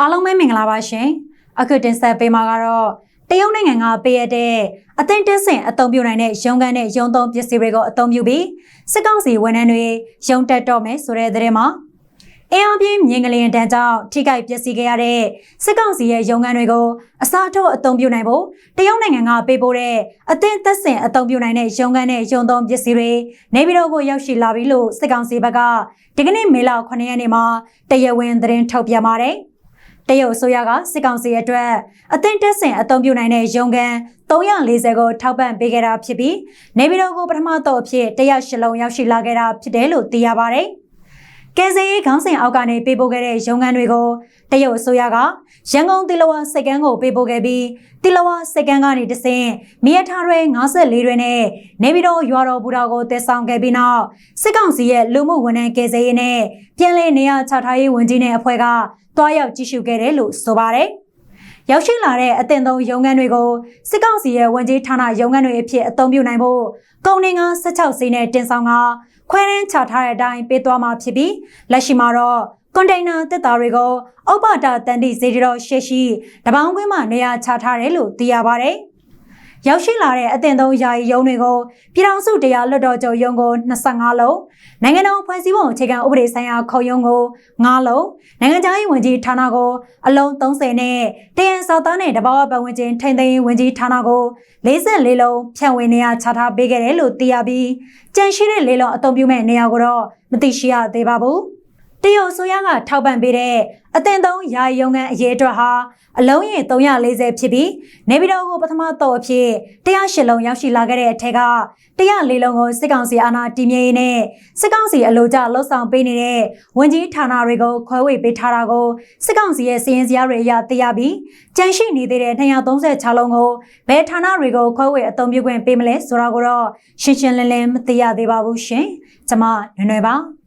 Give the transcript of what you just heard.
အားလုံးပဲမင်္ဂလာပါရှင်အခုတင်ဆက်ပေးမှာကတော့တရုတ်နိုင်ငံကပေးရတဲ့အသင်တက်ဆင်အသုံးပြုနိုင်တဲ့ရုံးခန်းနဲ့ရုံးသုံးပစ္စည်းတွေကိုအသုံးပြုပြီးစစ်ကောင်စီဝန်ထမ်းတွေရုံးတက်တော့မယ်ဆိုတဲ့သတင်းမှာအင်အားပြင်းမြင်းကလေးတန်းကြောင့်ထိခိုက်ပျက်စီးခဲ့ရတဲ့စစ်ကောင်စီရဲ့ရုံးခန်းတွေကိုအစားထိုးအသုံးပြုနိုင်ဖို့တရုတ်နိုင်ငံကပေးပို့တဲ့အသင်သက်ဆင်အသုံးပြုနိုင်တဲ့ရုံးခန်းနဲ့ရုံးသုံးပစ္စည်းတွေနေပြည်တော်ကိုရောက်ရှိလာပြီလို့စစ်ကောင်စီဘက်ကဒီကနေ့မေလ9ရက်နေ့မှာတရားဝင်သတင်းထုတ်ပြန်ပါတယ်။ တရုတ်အစိုးရကစစ်ကောင်စီအတွက်အသင့်တက်ဆင်အသုံးပြုနိုင်တဲ့ရုံးကန်340ကိုထောက်ပံ့ပေးခဲ့တာဖြစ်ပြီးနေပြည်တော်ကိုပထမတော့အဖြစ်108လုံးရောက်ရှိလာခဲ့တာဖြစ်တယ်လို့သိရပါတယ်။ ကဲဆယ်ရေးခေါင်းစဉ်အောက်ကနေပေးပို့ခဲ့တဲ့ရုံးကန်တွေကိုတရုတ်အစိုးရကရန်ကုန်တီလဝါစိတ်ကန်းကိုပေးပို့ခဲ့ပြီးတီလဝါစိတ်ကန်းကနေတဆင့်မြရထားတွေ54တွေနဲ့နေပြည်တော်ရွာတော်ဘူတာကိုတည်ဆောင်ခဲ့ပြီးနောက်စစ်ကောင်စီရဲ့လူမှုဝန်ထမ်းကယ်ဆယ်ရေးနဲ့ပြည်내နေရချထားရေးဝန်ကြီးနဲ့အဖွဲ့ကတွားရောက်ကြည့်ရှုခဲ့တယ်လို့ဆိုပါတယ်။ရောက်ရှိလာတဲ့အသင်သုံးရုံးခန်းတွေကိုစစ်ကောင်စီရဲ့ဝန်ကြီးဌာနရုံးခန်းတွေအဖြစ်အသုံးပြုနိုင်ဖို့ကုန်နေက16စီးနဲ့တင်ဆောင်က ခွဲရင်းချထားတဲ့အတိုင်းပေးသွားမှာဖြစ်ပြီးလက်ရှိမှာတော့ကွန်တိန်နာတက်တာတွေကိုအောက်ပါတာတန်တိဈေးတော်ရှေ့ရှိတပေါင်းကွင်းမှာနေရာချထားတယ်လို့သိရပါတယ်။ ရောက်ရှိလာတဲ့အသင်သုံးယာယီရုံးတွေကိုပြည်ထောင်စုတရားလွှတ်တော်ချုပ်ရုံးကို25လုံးနိုင်ငံတော်ဖွဲ့စည်းပုံအခြေခံဥပဒေဆိုင်ရာခုံရုံးကို9လုံးနိုင်ငံခြားရေးဝန်ကြီးဌာနကိုအလုံး30နဲ့တယံစောက်သားနဲ့တဘာဝပတ်ဝန်းကျင်ထိန်းသိမ်းရေးဝန်ကြီးဌာနကို44လုံးဖြန့်ဝေနေရာချထားပေးခဲ့တယ်လို့သိရပြီးကြန့်ရှိတဲ့လေးလုံးအသုံးပြုမဲ့နေရာကိုတော့မသိရှိရသေးပါဘူး တရုတ်ဆိုရကထောက်ပံ့ပေးတဲ့အသင်သုံးယာယီရုံးခန်းအရေးအတွက်ဟာအလုံးရေ340ဖြစ်ပြီးနေပြည်တော်ကိုပထမတော့အဖြစ်108လုံးရောက်ရှိလာခဲ့တဲ့အထက်က104လုံးကိုစစ်ကောင်စီအာဏာတည်မြဲရေးနဲ့စစ်ကောင်စီအလို့ကျလှုပ်ဆောင်ပေးနေတဲ့ဝန်ကြီးဌာနတွေကိုခွဲဝေပေးထားတာကိုစစ်ကောင်စီရဲ့စီရင်စရာတွေအရသိရပြီးကြန့်ရှိနေသေးတဲ့236လုံးကိုဘယ်ဌာနတွေကိုခွဲဝေအသုံးပြုခွင့်ပေးမလဲဆိုတာကိုတော့ရှင်းရှင်းလင်းလင်းမသိရသေးပါဘူးရှင်။ကျွန်မနွယ်နွယ်ပါ။